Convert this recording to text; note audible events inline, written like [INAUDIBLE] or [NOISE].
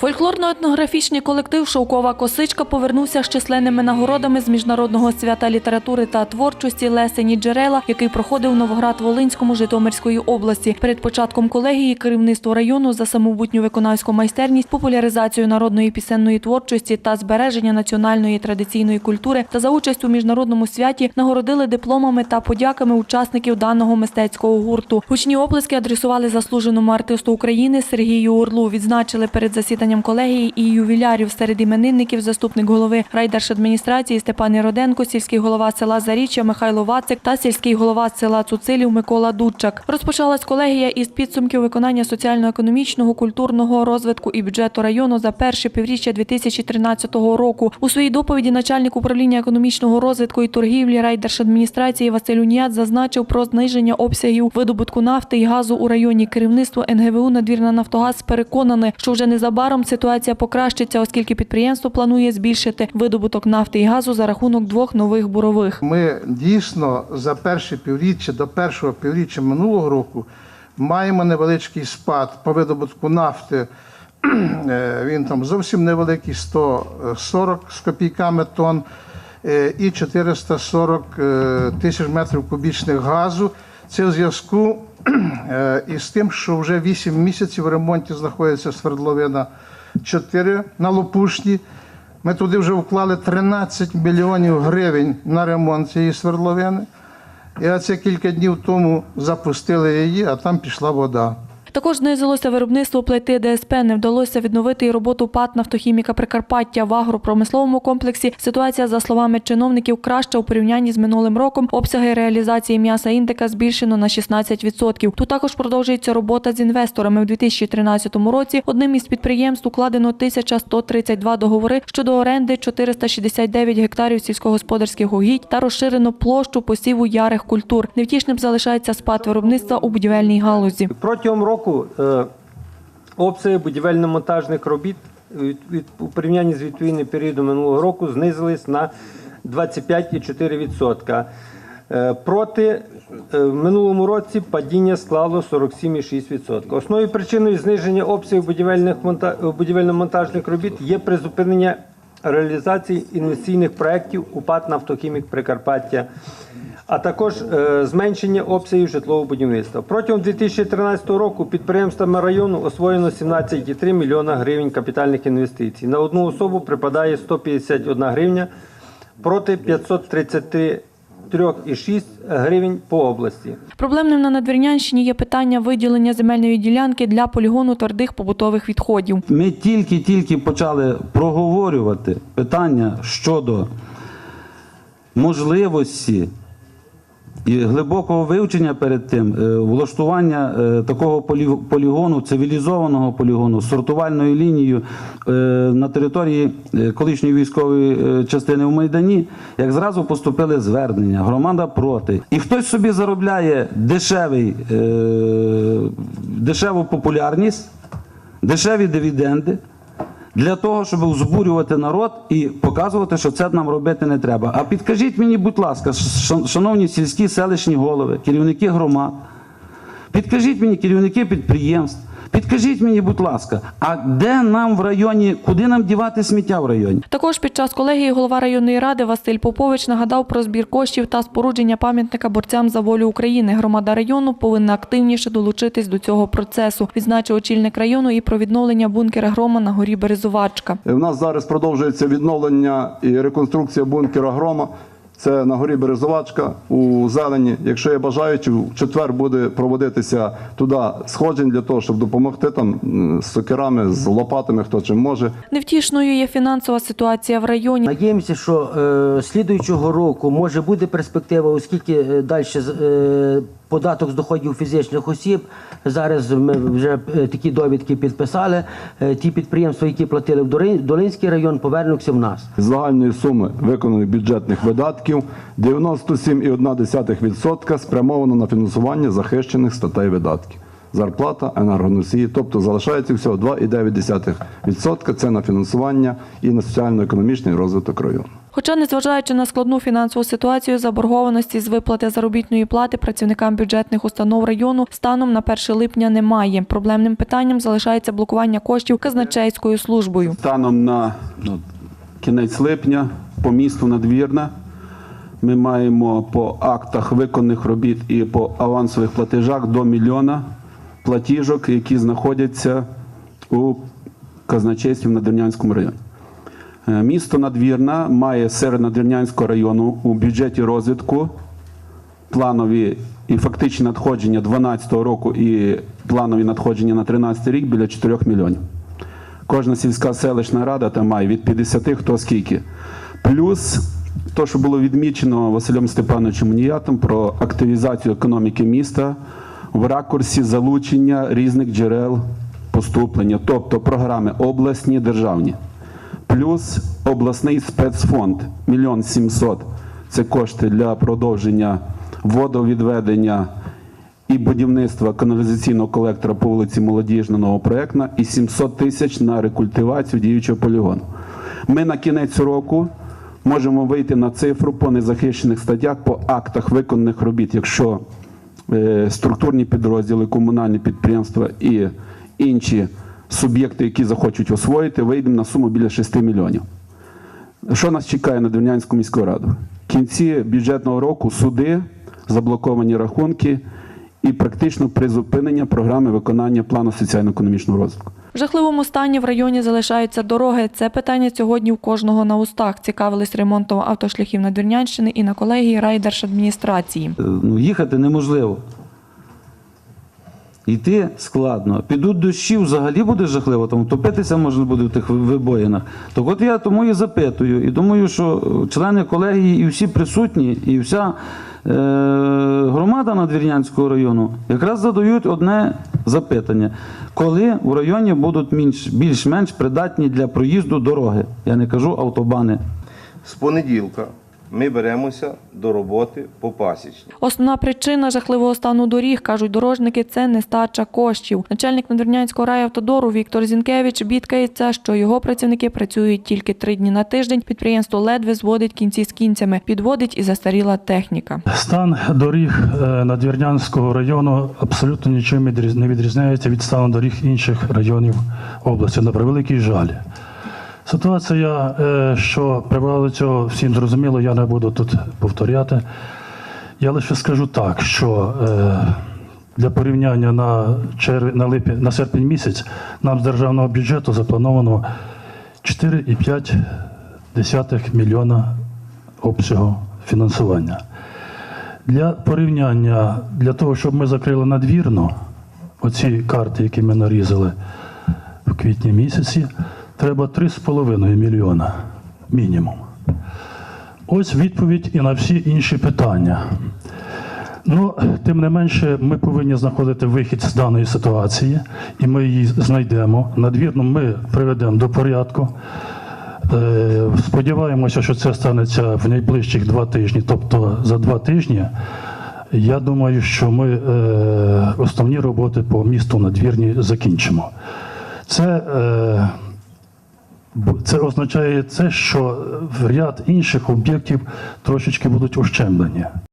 Фольклорно-етнографічний колектив Шовкова косичка повернувся з численними нагородами з міжнародного свята літератури та творчості Лесені Джерела, який проходив Новоград-Волинському Житомирської області. Перед початком колегії керівництво району за самобутню виконавську майстерність, популяризацію народної пісенної творчості та збереження національної традиційної культури та за участь у міжнародному святі нагородили дипломами та подяками учасників даного мистецького гурту. Гучні оплески адресували заслуженому артисту України Сергію Орлу. Відзначили перед засіданням колегії і ювілярів серед іменинників заступник голови райдержадміністрації Степан Іроденко, сільський голова села Заріччя Михайло Вацик та сільський голова села Цуцилів Микола Дудчак. Розпочалась колегія із підсумків виконання соціально-економічного, культурного розвитку і бюджету району за перше півріччя 2013 року. У своїй доповіді начальник управління економічного розвитку і торгівлі райдержадміністрації Василь Уніят зазначив про зниження обсягів видобутку нафти і газу у районі. Керівництво НГВУ «Надвірна Нафтогаз переконане, що вже незабаром ситуація покращиться, оскільки підприємство планує збільшити видобуток нафти і газу за рахунок двох нових бурових. Ми дійсно за перше півріччя до першого півріччя минулого року маємо невеличкий спад по видобутку нафти. [CLEARS THROAT] Е, Він там зовсім невеликий 140 з копійками тонн е, і 440 е, тисяч метрів кубічних газу. Це в зв'язку [CLEARS THROAT] е, із тим, що вже 8 місяців в ремонті знаходиться свердловина 4 на Лопушні. Ми туди вже вклали 13 мільйонів гривень на ремонт цієї свердловини. І оце кілька днів тому запустили її, а там пішла вода. Також знизилося виробництво плити ДСП. Не вдалося відновити і роботу ПАТ «Нафтохіміка Прикарпаття» в агропромисловому комплексі. Ситуація, за словами чиновників, краща у порівнянні з минулим роком. Обсяги реалізації м'яса індика збільшено на 16%. Тут також продовжується робота з інвесторами. У 2013 році одним із підприємств укладено 1132 договори щодо оренди 469 гектарів сільськогосподарських угідь та розширено площу посіву ярих культур. Невтішним залишається спад виробництва у будівельній галузі. Протягом року е, обсяги будівельно-монтажних робіт від, у порівнянні з відповідним періодом минулого року знизились на 25,4%. Е, проти е, в минулому році падіння склало 47,6%. Основною причиною зниження обсягів будівельно-монтажних робіт є призупинення реалізації інвестиційних проєктів у ПАТ «Нафтохімік Прикарпаття», а також е, зменшення обсягів житлового будівництва. Протягом 2013 року підприємствами району освоєно 17,3 мільйона гривень капітальних інвестицій. На одну особу припадає 151 гривня проти 533,6 гривень по області. Проблемним на Надвірнянщині є питання виділення земельної ділянки для полігону твердих побутових відходів. Ми тільки-тільки почали проговорювати питання щодо можливості і глибокого вивчення перед тим е, влаштування е, такого полі- полігону, цивілізованого полігону, сортувальною лінією е, на території колишньої військової частини в Майдані, як зразу поступили звернення, громада проти. І хтось собі заробляє дешевий, дешеву популярність, дешеві дивіденди для того, щоб узбурювати народ і показувати, що це нам робити не треба. А підкажіть мені, будь ласка, шановні сільські селищні голови, керівники громад, підкажіть мені, керівники підприємств. Підкажіть мені, будь ласка, а де нам в районі, куди нам дівати сміття в районі? Також під час колегії голова районної ради Василь Попович нагадав про збір коштів та спорудження пам'ятника борцям за волю України. Громада району повинна активніше долучитись до цього процесу. Відзначив очільник району і про відновлення бункера грома на горі Березовачка. У нас зараз продовжується відновлення і реконструкція бункера Грома. Це на горі Березовачка у зелені. Якщо є бажаючі, в четвер буде проводитися туди сходжень для того, щоб допомогти там з сокерами, з лопатами, хто чим може. Невтішною є фінансова ситуація в районі. Надіємося, що е, слідуючого року може буде перспектива, оскільки е, далі е, податок з доходів фізичних осіб. Зараз ми вже е, такі довідки підписали. Е, ті підприємства, які платили в Долинський район, повернуться в нас. З загальної суми виконаних бюджетних видатків 97,1% спрямовано на фінансування захищених статей видатків. Зарплата, енергоносії, тобто залишається всього 2,9%. Це на фінансування і на соціально-економічний розвиток району. Хоча, незважаючи на складну фінансову ситуацію, заборгованості з виплати заробітної плати працівникам бюджетних установ району станом на 1 липня немає. Проблемним питанням залишається блокування коштів казначейською службою. Станом на ну, кінець липня по місту Надвірна ми маємо по актах виконаних робіт і по авансових платежах до мільйона платіжок, які знаходяться у казначействі в Надвірнянському районі. Е, Місто Надвірна має серед Надвірнянського району у бюджеті розвитку планові і фактичні надходження 2012 року і планові надходження на 2013 рік біля 4 мільйонів. Кожна сільська селищна рада там має від 50 хто скільки. Плюс то, що було відмічено Василем Степановичем Уніятом про активізацію економіки міста в ракурсі залучення різних джерел поступлення, тобто програми обласні, державні. Плюс обласний спецфонд мільйон сімсот. Це кошти для продовження водовідведення і будівництва каналізаційного колектора по вулиці Молодіжна новопроектна і 700 тисяч на рекультивацію діючого полігону. Ми на кінець року можемо вийти на цифру по незахищених статтях по актах виконаних робіт, якщо е, структурні підрозділи, комунальні підприємства і інші суб'єкти, які захочуть освоїти, вийдемо на суму біля 6 мільйонів. Що нас чекає на Дернянську міську раду? В кінці бюджетного року суди, заблоковані рахунки і практично призупинення програми виконання плану соціально-економічного розвитку. В жахливому стані в районі залишаються дороги. Це питання сьогодні у кожного на устах. Цікавились ремонтом автошляхів на Двірнянщини і на колегії райдержадміністрації. Е, Ну, їхати неможливо. Йти складно. Підуть дощі, взагалі буде жахливо, там топитися можна буде в тих вибоїнах. Так от я тому і запитую. І думаю, що члени колегії і всі присутні, і вся е, громада Надвірнянського району якраз задають одне запитання: коли у районі будуть більш-менш придатні для проїзду дороги? Я не кажу автобани. З понеділка ми беремося до роботи по пасічні. Основна причина жахливого стану доріг, кажуть дорожники, це нестача коштів. Начальник Надвірнянського райавтодору Віктор Зінкевич бідкається, що його працівники працюють тільки три дні на тиждень. Підприємство ледве зводить кінці з кінцями, підводить і застаріла техніка. Стан доріг е, Надвірнянського району абсолютно нічим не відрізняється від стану доріг інших районів області. На превеликий жаль. Ситуація, е, що привела до цього, всім зрозуміло, я не буду тут повторяти. Я лише скажу так, що е, для порівняння на, черв... на, липі... на серпень місяць нам з державного бюджету заплановано 4,5 мільйона обсягу фінансування. Для порівняння, для того, щоб ми закрили надвірно, оці карти, які ми нарізали в квітні місяці, треба 3,5 мільйона мінімум. Ось відповідь і на всі інші питання. Ну, тим не менше, ми повинні знаходити вихід з даної ситуації, і ми її знайдемо. Надвірно ми приведемо до порядку. Е, Сподіваємося, що це станеться в найближчих два тижні, тобто за два тижні. Я думаю, що ми е, основні роботи по місту надвірні закінчимо. Це, е, це означає те, що ряд інших об'єктів трошечки будуть ущемлені.